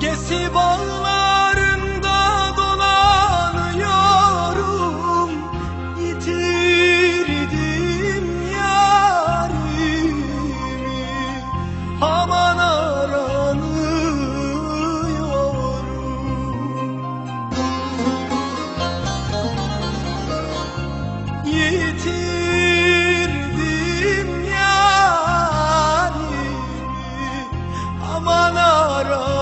Gesi bağlarında dolanıyorum. Yitirdim yarimi. Aman aranıyorum. Yitirdim aman aram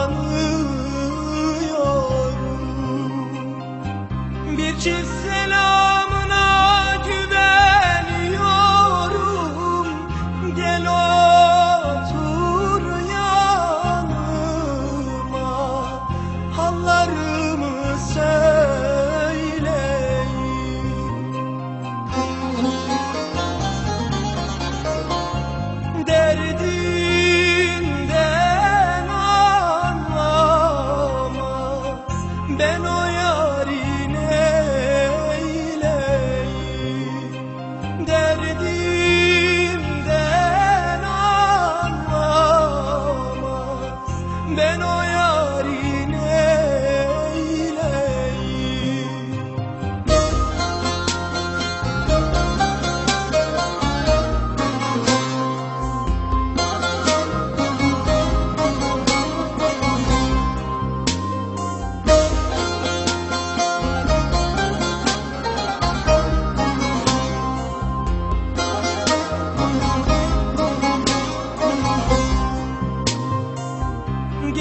yollarımı sen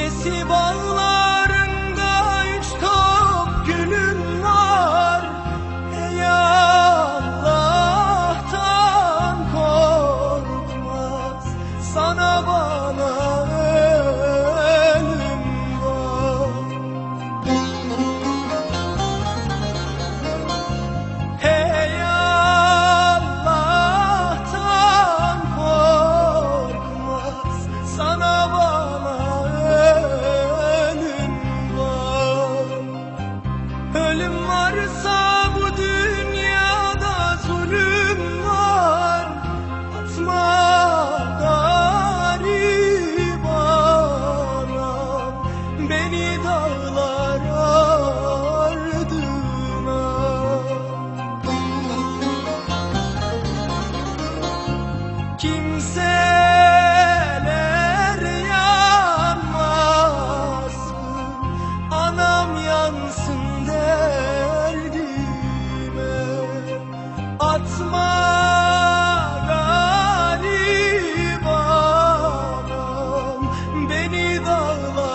gölgesi bağlar. beni dağlara ardına. Kimseler yanmaz Anam yansın derdime. Atma beni dağlar